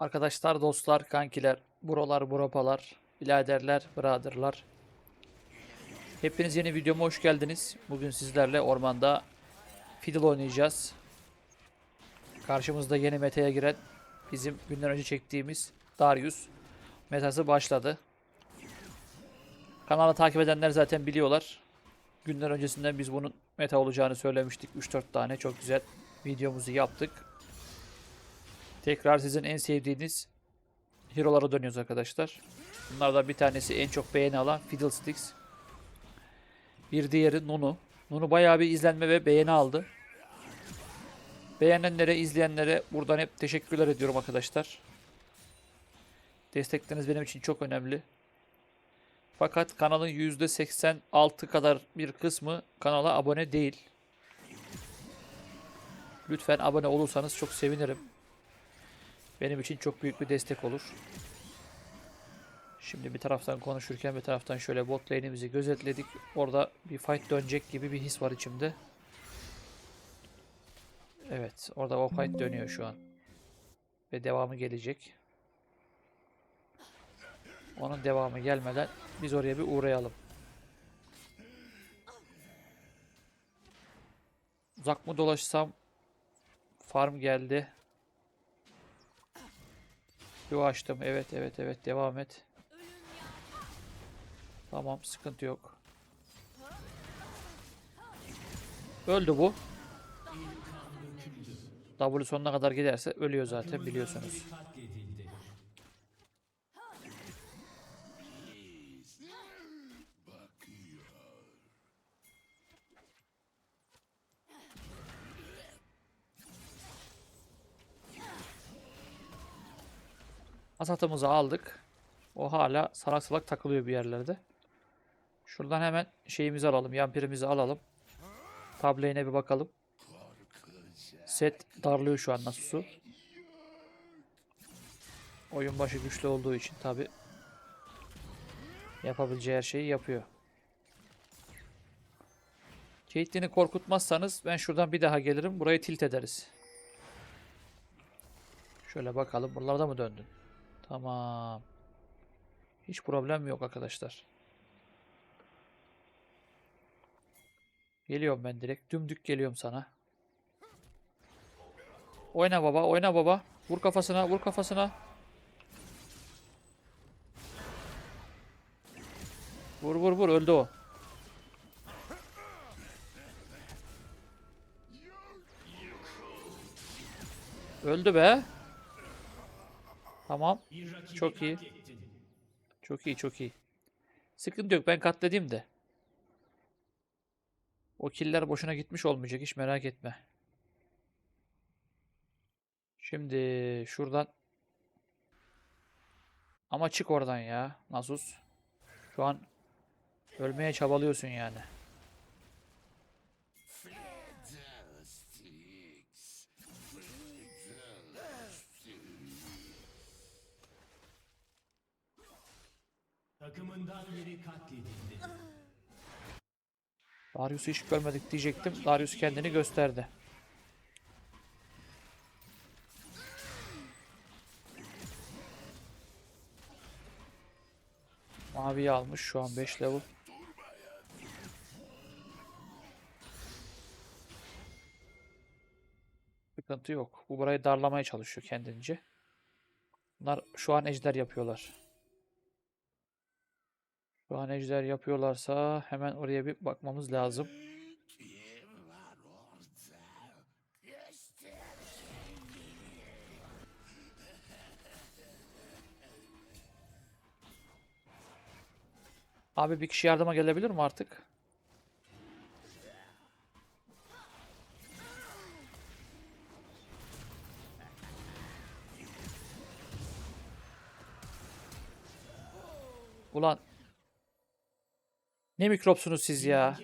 Arkadaşlar, dostlar, kankiler, buralar, burapalar, biraderler, brotherlar. Hepiniz yeni videoma hoş geldiniz. Bugün sizlerle ormanda Fiddle oynayacağız. Karşımızda yeni metaya giren bizim günden önce çektiğimiz Darius metası başladı. Kanalı takip edenler zaten biliyorlar. Günler öncesinden biz bunun meta olacağını söylemiştik. 3-4 tane çok güzel videomuzu yaptık. Tekrar sizin en sevdiğiniz hero'lara dönüyoruz arkadaşlar. Bunlardan bir tanesi en çok beğeni alan Fiddlesticks. Bir diğeri Nunu. Nunu bayağı bir izlenme ve beğeni aldı. Beğenenlere, izleyenlere buradan hep teşekkürler ediyorum arkadaşlar. Destekleriniz benim için çok önemli. Fakat kanalın %86 kadar bir kısmı kanala abone değil. Lütfen abone olursanız çok sevinirim. Benim için çok büyük bir destek olur. Şimdi bir taraftan konuşurken bir taraftan şöyle bot lane'imizi gözetledik. Orada bir fight dönecek gibi bir his var içimde. Evet, orada o fight dönüyor şu an. Ve devamı gelecek. Onun devamı gelmeden biz oraya bir uğrayalım. Uzak mı dolaşsam? Farm geldi. Yo açtım. Evet evet evet devam et. Tamam sıkıntı yok. Öldü bu. W sonuna kadar giderse ölüyor zaten biliyorsunuz. Asatımızı aldık. O hala salak salak takılıyor bir yerlerde. Şuradan hemen şeyimizi alalım. Yampirimizi alalım. Tableğine bir bakalım. Set darlıyor şu an Nasus'u. Oyun başı güçlü olduğu için tabi yapabileceği her şeyi yapıyor. Caitlyn'i korkutmazsanız ben şuradan bir daha gelirim. Burayı tilt ederiz. Şöyle bakalım. Buralarda mı döndün? Tamam. Hiç problem yok arkadaşlar. Geliyorum ben direkt. Dümdük geliyorum sana. Oyna baba, oyna baba. Vur kafasına, vur kafasına. Vur vur vur öldü o. Öldü be. Tamam. Çok iyi. Çok iyi, çok iyi. Sıkıntı yok. Ben katledim de. O killer boşuna gitmiş olmayacak. Hiç merak etme. Şimdi şuradan ama çık oradan ya. Nasus. Şu an ölmeye çabalıyorsun yani. Takımından biri katledildi. Darius'u hiç görmedik diyecektim. Darius kendini gösterdi. Maviyi almış şu an 5 level. Sıkıntı yok. Bu burayı darlamaya çalışıyor kendince. Bunlar şu an ejder yapıyorlar. Ejder yapıyorlarsa hemen oraya bir bakmamız lazım. Abi bir kişi yardıma gelebilir mi artık? Ne mikropsunuz siz ya?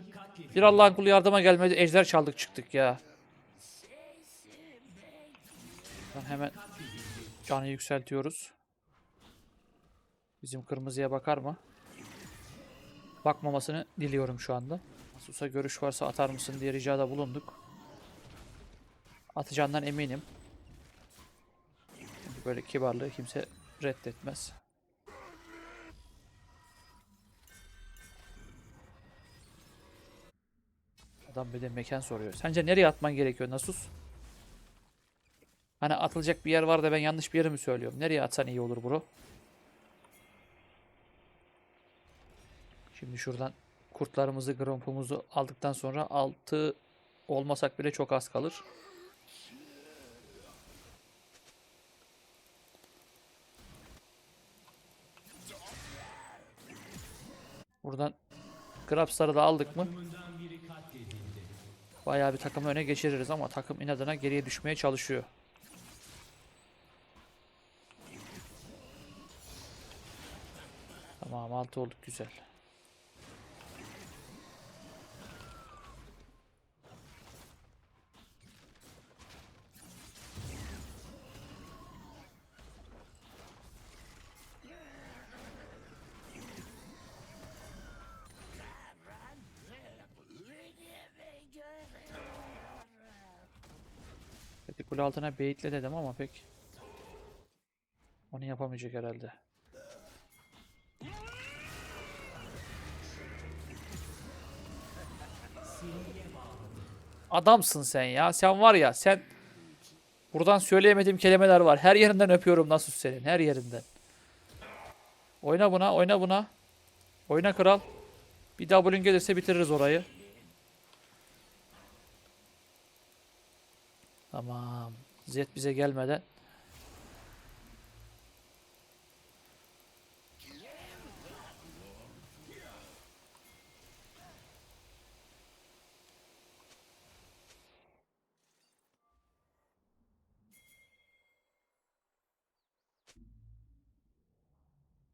Bir Allah'ın kulu yardıma gelmedi. Ejder çaldık çıktık ya. Ben hemen canı yükseltiyoruz. Bizim kırmızıya bakar mı? Bakmamasını diliyorum şu anda. Asus'a görüş varsa atar mısın diye ricada bulunduk. Atacağından eminim. Böyle kibarlığı kimse reddetmez. Adam bir de mekan soruyor. Sence nereye atman gerekiyor Nasus? Hani atılacak bir yer var da ben yanlış bir yeri mi söylüyorum? Nereye atsan iyi olur bro? Şimdi şuradan kurtlarımızı, grompumuzu aldıktan sonra 6 olmasak bile çok az kalır. Buradan Grabs'ları da aldık mı? Bayağı bir takımı öne geçiririz ama takım inadına geriye düşmeye çalışıyor. Tamam 6 olduk güzel. Kule altına beyitle dedim ama pek onu yapamayacak herhalde. Adamsın sen ya. Sen var ya sen buradan söyleyemediğim kelimeler var. Her yerinden öpüyorum nasıl senin. Her yerinden. Oyna buna, oyna buna. Oyna kral. Bir W'ün gelirse bitiririz orayı. Tamam. Zed bize gelmeden.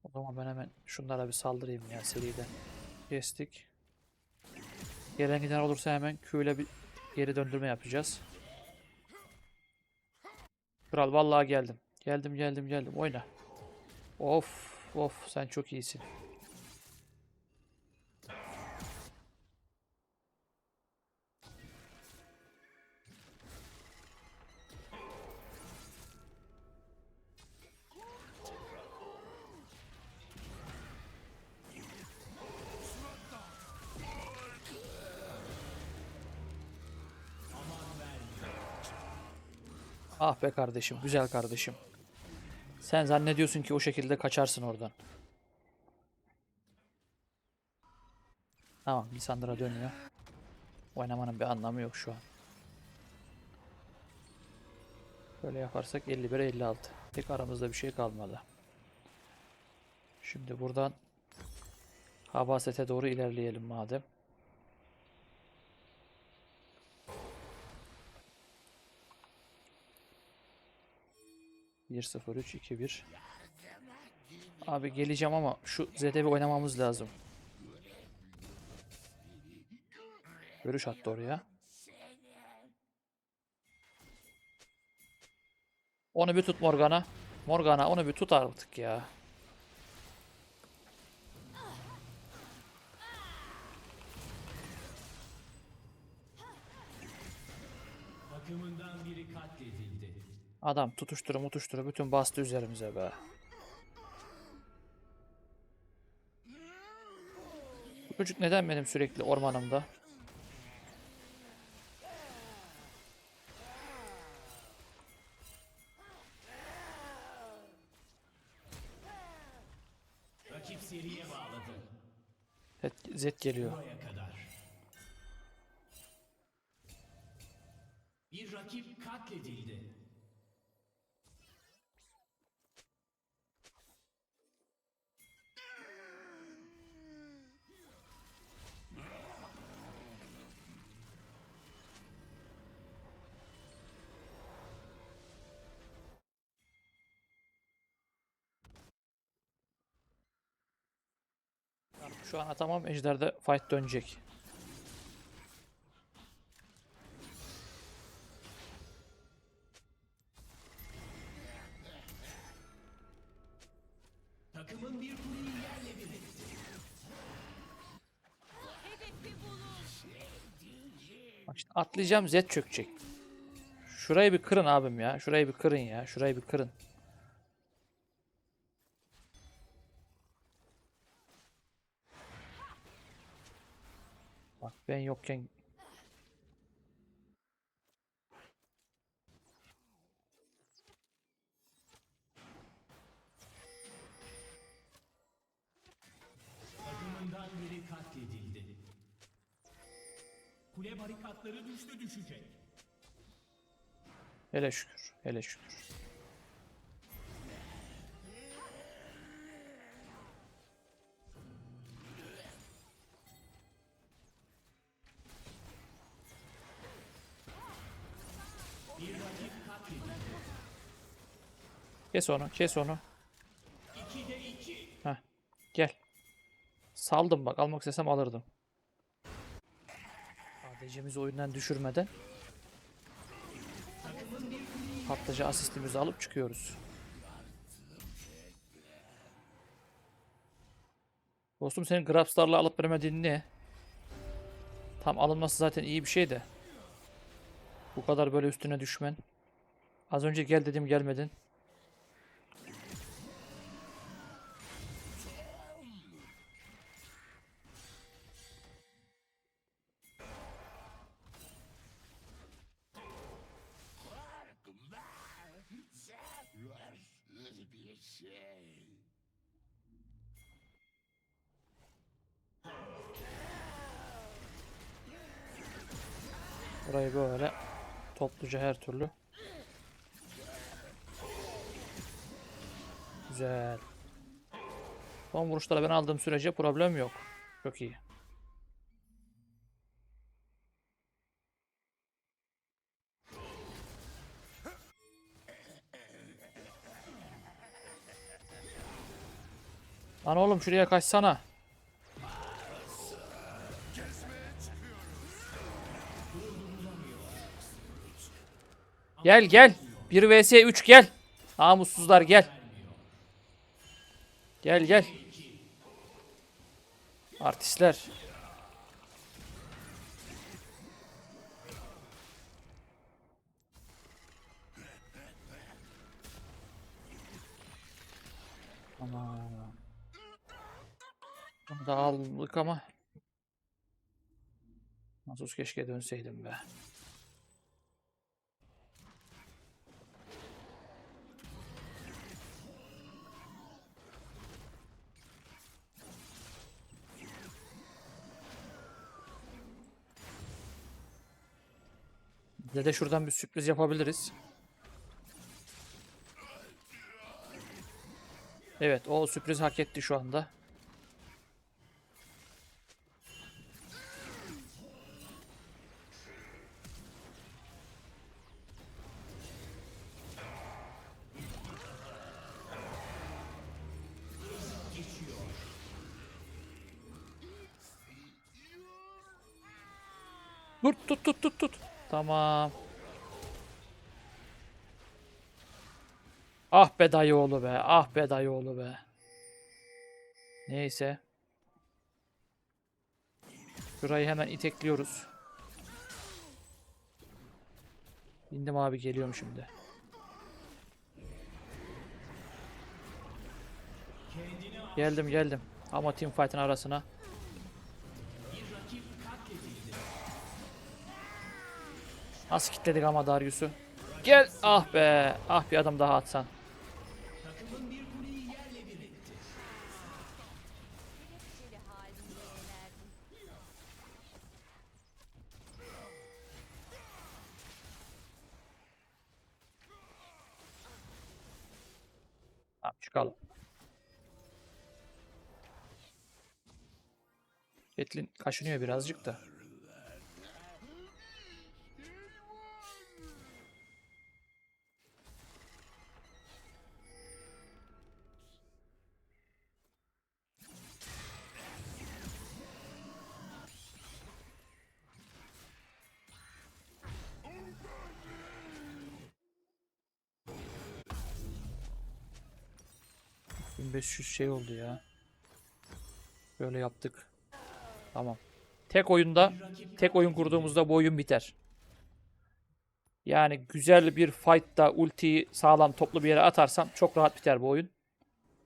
O zaman ben hemen şunlara bir saldırayım ya seriden. Kestik. Gelen giden olursa hemen Q ile bir geri döndürme yapacağız. Kral vallahi geldim. Geldim geldim geldim oyna. Of of sen çok iyisin. Be kardeşim, güzel kardeşim. Sen zannediyorsun ki o şekilde kaçarsın oradan. Tamam, Lisandra dönüyor. Oynamanın bir anlamı yok şu an. Böyle yaparsak 51'e 56. Tek aramızda bir şey kalmadı. Şimdi buradan Habaset'e doğru ilerleyelim madem. Bir sıfır üç iki bir. Abi geleceğim ama şu bir oynamamız lazım. Görüş attı oraya. Onu bir tut Morgana. Morgana onu bir tut artık ya. Takımından biri katledildi. Adam tutuşturu mutuşturu bütün bastı üzerimize be. Bu çocuk neden benim sürekli ormanımda? Rakip seriye bağladı. Evet, Zed geliyor. Bir rakip katledildi. Şu an atamam. Ejder'de fight dönecek. Takımın bir kuleyi yerle bir etti. Bak işte atlayacağım Zed çökecek. Şurayı bir kırın abim ya. Şurayı bir kırın ya. Şurayı bir kırın. Bak ben yokken Takımından biri katledildi. Kule barikatları düştü düşecek. hele şükür. Hele şükür. Kes onu, kes onu. 2'de 2. Heh. Gel. Saldım bak. Almak istesem alırdım. ADC'mizi oyundan düşürmeden patlıcı asistimizi alıp çıkıyoruz. Dostum senin Grabstar'la alıp veremediğin ne? Tam alınması zaten iyi bir şey de. Bu kadar böyle üstüne düşmen. Az önce gel dedim gelmedin. Burayı böyle topluca her türlü. Güzel. Son vuruşlara ben aldığım sürece problem yok. Çok iyi. Lan oğlum şuraya kaçsana. Gel gel. 1 vs 3 gel. Namussuzlar gel. Gel gel. Artistler. Bunu da aldık ama. Nasus keşke dönseydim be. Bize de şuradan bir sürpriz yapabiliriz. Evet o sürpriz hak etti şu anda. Tamam. Ah be dayıoğlu be. Ah be dayıoğlu be. Neyse. Şurayı hemen itekliyoruz. İndim abi geliyorum şimdi. Geldim geldim. Ama teamfight'ın arasına. Nasıl kitledik ama Darius'u? Gel. Ah be. Ah bir adam daha atsan. Tamam çıkalım. Caitlyn kaşınıyor birazcık da. ...1500 şey oldu ya. Böyle yaptık. Tamam. Tek oyunda, tek oyun kurduğumuzda bu oyun biter. Yani güzel bir fight'ta ultiyi sağlam toplu bir yere atarsan çok rahat biter bu oyun.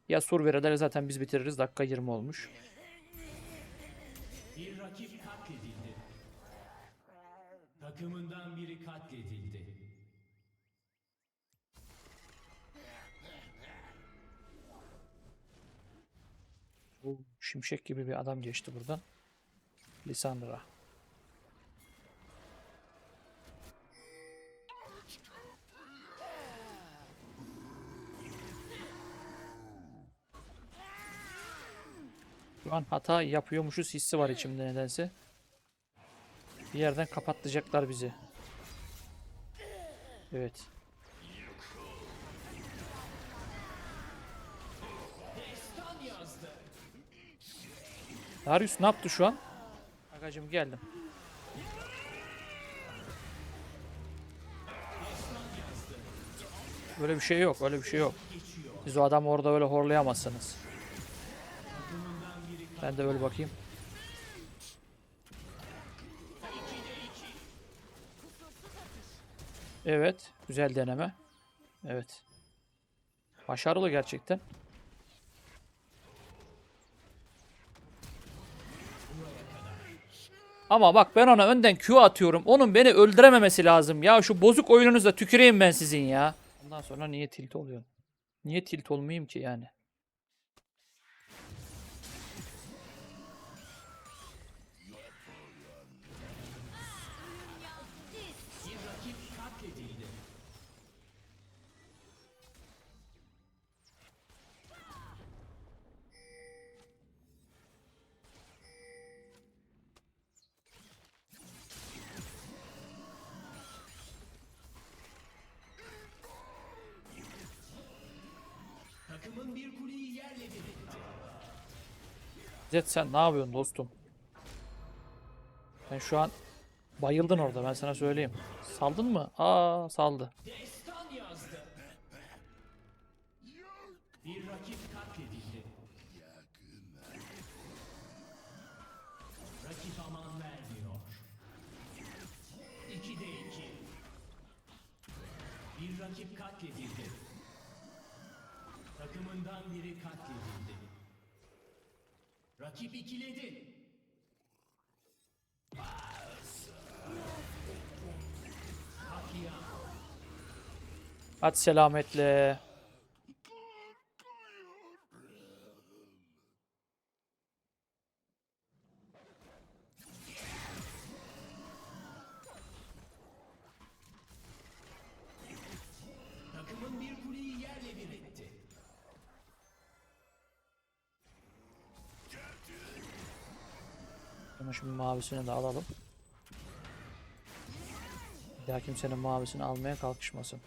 Ya sur verirler zaten biz bitiririz. Dakika 20 olmuş. Bir rakip katledildi. Takımından biri katledildi. Bu şimşek gibi bir adam geçti buradan. Lisandra. Şu an hata yapıyormuşuz hissi var içimde nedense. Bir yerden kapatacaklar bizi. Evet. Darius ne yaptı şu an? Agacım geldim. Böyle bir şey yok, öyle bir şey yok. Siz o adamı orada öyle horlayamazsınız. Ben de öyle bakayım. Evet, güzel deneme. Evet. Başarılı gerçekten. Ama bak ben ona önden Q atıyorum. Onun beni öldürememesi lazım ya. Şu bozuk oyununuzda tüküreyim ben sizin ya. Ondan sonra niye tilt oluyor? Niye tilt olmayayım ki yani? Zed sen ne yapıyorsun dostum? Ben şu an bayıldın orada ben sana söyleyeyim. Saldın mı? Aa saldı. Bir rakip katledildi. Rakip aman vermiyor. İki de iki. Bir rakip katledildi. Takımından biri katledildi. Rakip ikiledi. Hadi selametle. Bunu şimdi mavisini de alalım. Bir daha kimsenin mavisini almaya kalkışmasın.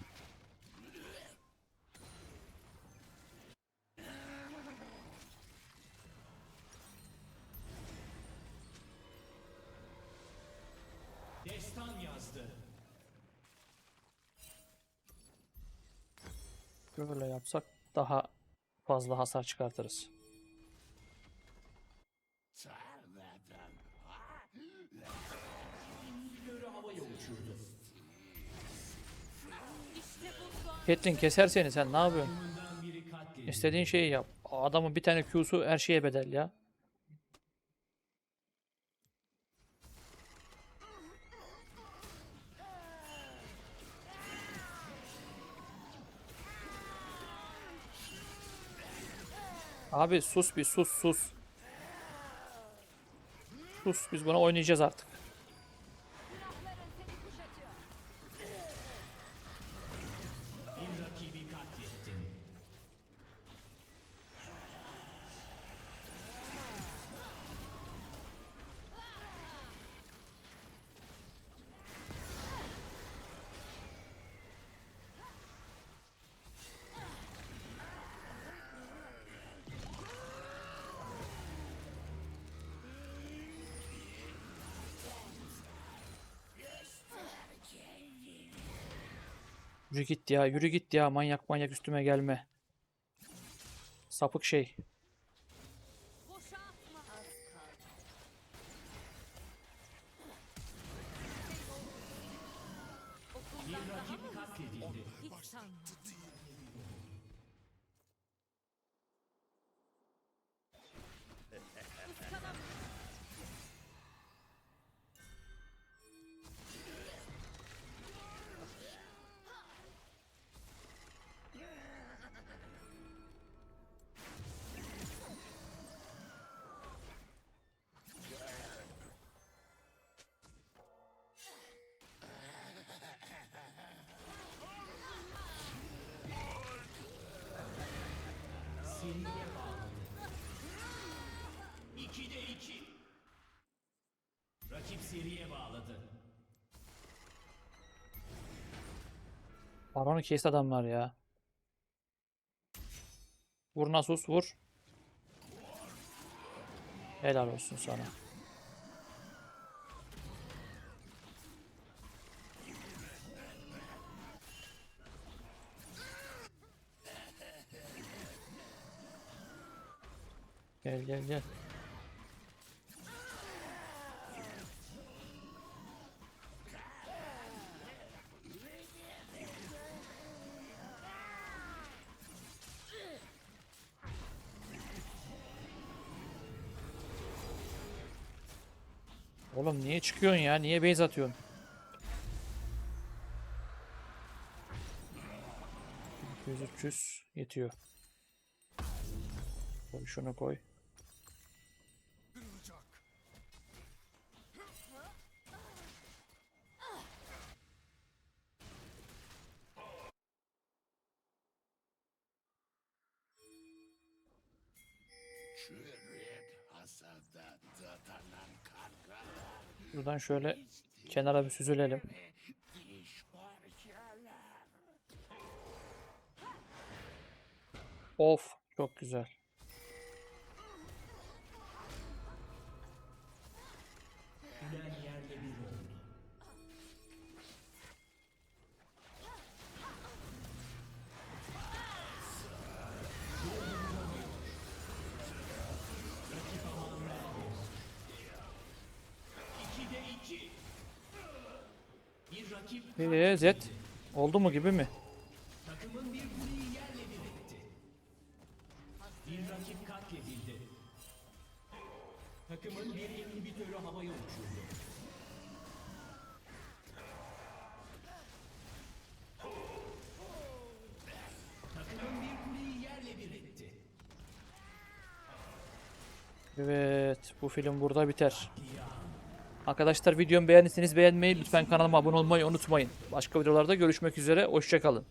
Destan yazdı. Böyle yapsak daha fazla hasar çıkartırız. Flörü havaya uçurdu. İşte bu son. Caitlyn keser seni sen ne yapıyorsun? İstediğin şeyi yap. Adamın bir tane Q'su her şeye bedel ya. Abi sus bir sus sus. Sus biz buna oynayacağız artık. Yürü git ya yürü git ya manyak manyak üstüme gelme. Sapık şey. Rakip seriye bağladı. Baron'u kesti adamlar ya. Vur Nasus vur. Helal olsun sana. Gel gel gel. Niye çıkıyorsun ya? Niye base atıyorsun? Yüz 300 yetiyor. Koy şunu koy. Buradan şöyle kenara bir süzülelim. Of çok güzel. Ee, Z oldu mu gibi mi? takımın bir inhibitörü havaya uçurdu. Takımın bir kuleyi yerle bir etti. Evet bu film burada biter. Arkadaşlar videomu beğendiyseniz beğenmeyi lütfen kanalıma abone olmayı unutmayın. Başka videolarda görüşmek üzere. Hoşçakalın.